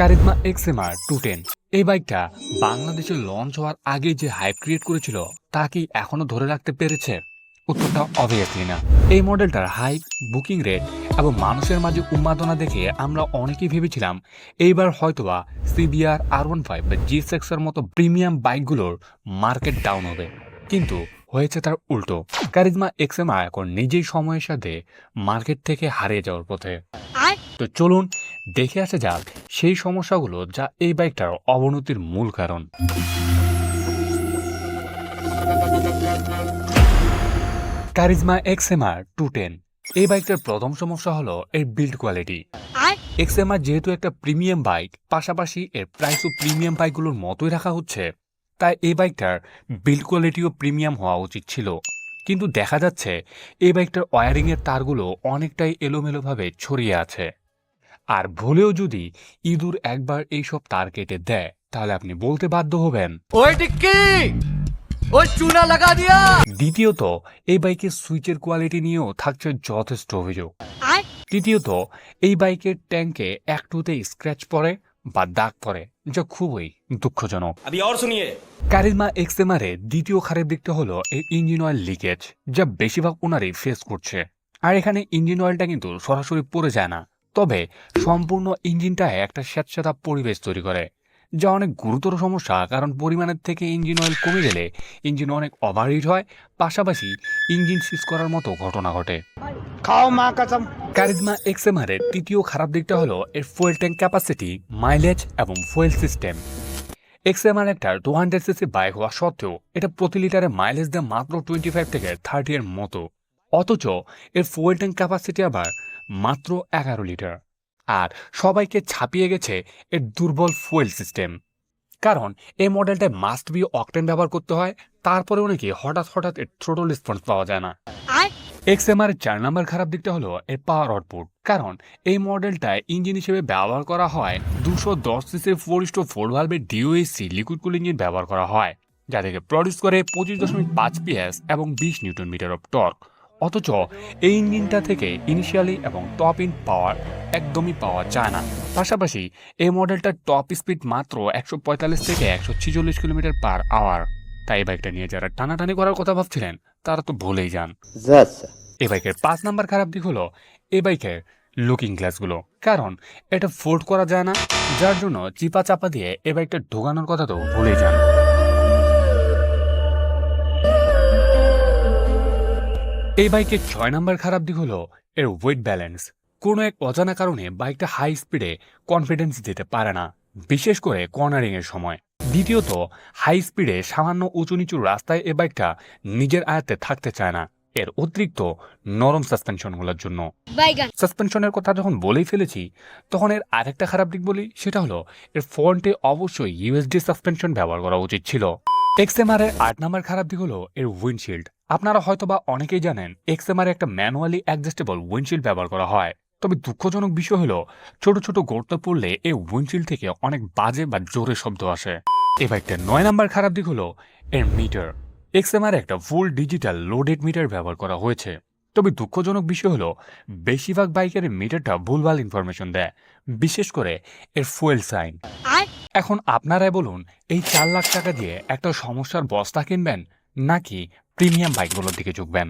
Charisma XMR two ten. এই বাইকটা বাংলাদেশে লঞ্চ হওয়ার আগে যে হাইপ ক্রিয়েট করেছিল তা কি এখনও ধরে রাখতে পেরেছে? উত্তরটা অবভিয়াসলি না। এই মডেলটার হাইপ বুকিং রেট এবং মানুষের মাঝে উন্মাদনা দেখে আমরা অনেকেই ভেবেছিলাম এইবার হয়তোবা সিবিআর আর ওয়ান ফাইভ বা জি এর মতো প্রিমিয়াম বাইকগুলোর মার্কেট ডাউন হবে। কিন্তু হয়েছে তার উল্টো। কারিজমা এক্সএমআর এখন নিজেই সময়ের সাথে মার্কেট থেকে হারিয়ে যাওয়ার পথে। তো চলুন দেখে আসা যাক সেই সমস্যাগুলো যা এই বাইকটার অবনতির মূল কারণ। Karizma XMR two ten. এই বাইকটার প্রথম সমস্যা হলো এর বিল্ড কোয়ালিটি। এক্সএমআর যেহেতু একটা প্রিমিয়াম বাইক পাশাপাশি এর প্রাইসও প্রিমিয়াম বাইকগুলোর মতোই রাখা হচ্ছে তাই এই বাইকটার বিল্ড কোয়ালিটিও প্রিমিয়াম হওয়া উচিত ছিল। কিন্তু দেখা যাচ্ছে এই বাইকটার ওয়ারিংয়ের তারগুলো অনেকটাই এলোমেলোভাবে ছড়িয়ে আছে। আর ভুলেও যদি ইঁদুর একবার এইসব তার কেটে দেয় তাহলে আপনি বলতে বাধ্য হবেন। ওই ওই চুনা লাগা দিয়া! দ্বিতীয়ত এই বাইকের সুইচের কোয়ালিটি নিয়েও থাকছে যথেষ্ট অভিযোগ। তৃতীয়ত এই বাইকের ট্যাঙ্কে একটুতে স্ক্র্যাচ পড়ে বা দাগ পড়ে যা খুবই দুঃখজনক। কারিজমা এক্সএমআর এ দ্বিতীয় খারাপ দিকটা হলো এই ইঞ্জিন অয়েল লিকেজ যা বেশিরভাগ ওনারই ফেস করছে। আর এখানে ইঞ্জিন অয়েলটা কিন্তু সরাসরি পড়ে যায় না। তবে সম্পূর্ণ ইঞ্জিনটায় একটা স্যাঁতস্যাঁতা পরিবেশ তৈরি করে যা অনেক গুরুতর সমস্যা কারণ পরিমাণের থেকে ইঞ্জিন অয়েল কমে গেলে ইঞ্জিন অনেক ওভারহিট হয় পাশাপাশি ইঞ্জিন সিজ করার মতো ঘটনা ঘটে। খাও মা কসম। কারিজমা এক্সএমআর এর তৃতীয় খারাপ দিকটা হলো এর ফুয়েল ট্যাঙ্ক ক্যাপাসিটি মাইলেজ এবং ফুয়েল সিস্টেম এক্সএমআর একটা টু হান্ড্রেড সিসি বাইক হওয়া সত্ত্বেও এটা প্রতি লিটারে মাইলেজ দেয় মাত্র টোয়েন্টি ফাইভ থেকে থার্টি এর মতো। অথচ এর ফুয়েল ট্যাঙ্ক ক্যাপাসিটি আবার মাত্র এগারো লিটার। আর সবাইকে ছাপিয়ে গেছে এর দুর্বল ফুয়েল সিস্টেম। কারণ এই মডেলটায় মাস্ট বি অকটেন ব্যবহার করতে হয় তারপরেও নাকি হঠাৎ হঠাৎ এর থ্রোটল রেসপন্স পাওয়া যায় না। এক্সএমআর চার নম্বর খারাপ দিকটা হলো এর পাওয়ার আউটপুট কারণ এই মডেলটায় ইঞ্জিন হিসেবে ব্যবহার করা হয় দুশো দশ সিসির ফোর ইস্টো ফোর ভালভের ডিওএসসি লিকুইড কুল ইঞ্জিন ব্যবহার করা হয় যা থেকে প্রডিউস করে পঁচিশ দশমিক পাঁচ পিএস এবং বিশ নিউটন মিটার অফ টর্ক অথচ এই ইঞ্জিনটা থেকে ইনিশিয়ালি এবং টপ ইন পাওয়ার একদমই পাওয়া যায় না। পাশাপাশি এই মডেলটার টপ স্পিড মাত্র একশো পঁয়তাল্লিশ থেকে একশো ছিচল্লিশ কিলোমিটার পার আওয়ার তাই বাইকটা নিয়ে যারা টানাটানি করার কথা ভাবছিলেন তারা তো ভুলেই যান। এই বাইকের পাঁচ নাম্বার খারাপ দিক হলো এই বাইকের লুকিং গ্লাসগুলো কারণ এটা ফোল্ড করা যায় না যার জন্য চিপা চাপা দিয়ে এ বাইকটা ঢোকানোর কথা তো ভুলেই যান। এই বাইকের ছয় নাম্বার খারাপ দিক হলো এর ওয়েট ব্যালেন্স কোনো এক অজানা কারণে বাইকটা হাই স্পিডে কনফিডেন্স দিতে পারে না বিশেষ করে কর্নারিং এর সময়। দ্বিতীয়ত হাই স্পিডে সামান্য উঁচু নিচু রাস্তায় এ বাইকটা নিজের আয়ত্তে থাকতে চায় না। এর অতিরিক্ত নরম সাসপেনশন সাসপেনশনগুলোর জন্য। সাসপেনশনের কথা যখন বলেই ফেলেছি তখন এর আরেকটা খারাপ দিক বলি সেটা হলো এর ফ্রন্টে অবশ্যই ইউএসডি সাসপেনশন ব্যবহার করা উচিত ছিল। এক্সএমআর এর আট নাম্বার খারাপ দিক হলো এর উইন্ডশিল্ড আপনারা হয়তোবা অনেকেই জানেন এক্সএমআর একটা ম্যানুয়ালি অ্যাডজাস্টেবল উইন্ডশিল্ড ব্যবহার করা হয়। তবে দুঃখজনক বিষয় হলো ছোট ছোট গর্ত পড়লে এই উইন্ডশিল্ড থেকে অনেক বাজে বা জোরে শব্দ আসে। এ বাইকটার নয় নাম্বার খারাপ দিক হলো এর মিটার। এক্সএমআর একটা ফুল ডিজিটাল লোডেড মিটার ব্যবহার করা হয়েছে। তবে দুঃখজনক বিষয় হলো বেশিরভাগ বাইকের মিটারটা ভুলভাল ইনফরমেশন দেয় বিশেষ করে এর ফুয়েল সাইন এখন আপনারাই বলুন এই চার লাখ টাকা দিয়ে একটা সমস্যার বস্তা কিনবেন নাকি প্রিমিয়াম বাইকগুলোর দিকে ঝুঁকবেন।